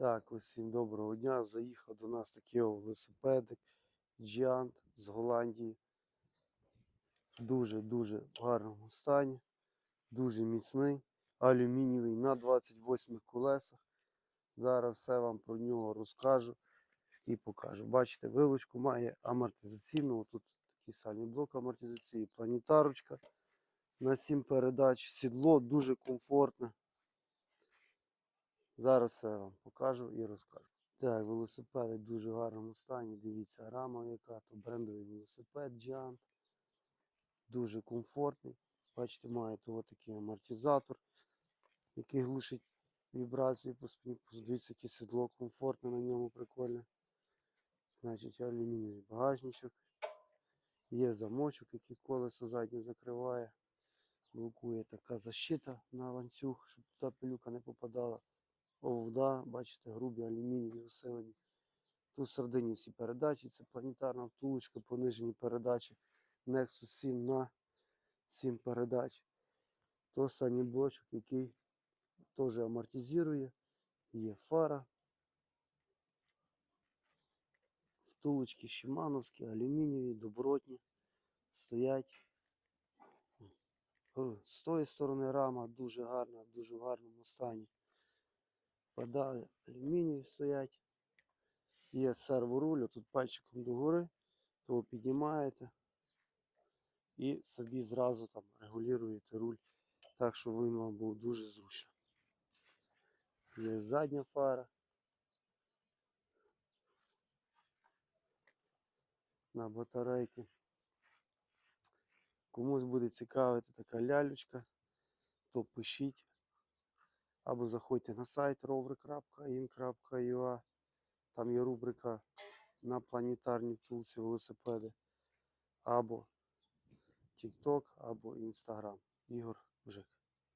Так, усім доброго дня. Заїхав до нас такий велосипедик Giant з Голландії. Дуже-дуже в гарному стані, дуже міцний, алюмінієвий на 28 колесах. Зараз все вам про нього розкажу і покажу. Бачите, вилучку має амортизаційну. Тут такий самий блок амортизації, планетарочка на 7 передач. Сідло дуже комфортне. Зараз все вам покажу і розкажу. Так, велосипеди в дуже гарному стані. Дивіться, рама яка, то брендовий велосипед Giant. Дуже комфортний. Бачите, має того такий амортизатор, який глушить вібрацію по спині. Подивіться, яке сідло комфортне на ньому, прикольне. Значить, алюмінієвий багажничок. Є замочок, який колесо заднє закриває. Блокує така защита на ланцюг, щоб туди пилюка не попадала. Овда, бачите, грубі алюмінієві усилені. Тут середині всі передачі, це планетарна втулочка, понижені передачі. Nexus 7 на 7 передач. То останній блочок, який теж амортизує. Є фара. Втулочки шимановські, алюмінієві, добротні. Стоять. З тої сторони рама дуже гарна, дуже в гарному стані. Педалі алюмінієві стоять. Є серворуль, тут пальчиком догори, то піднімаєте і собі зразу там регулюєте руль так, щоб він вам був дуже зручно. Є задня фара. На батарейки. Комусь буде цікавити така лялючка, то пишіть. Або заходьте на сайт rover.in.ua. Там є рубрика на планетарні втулці велосипеди. Або TikTok, або Instagram. Ігор Бжик.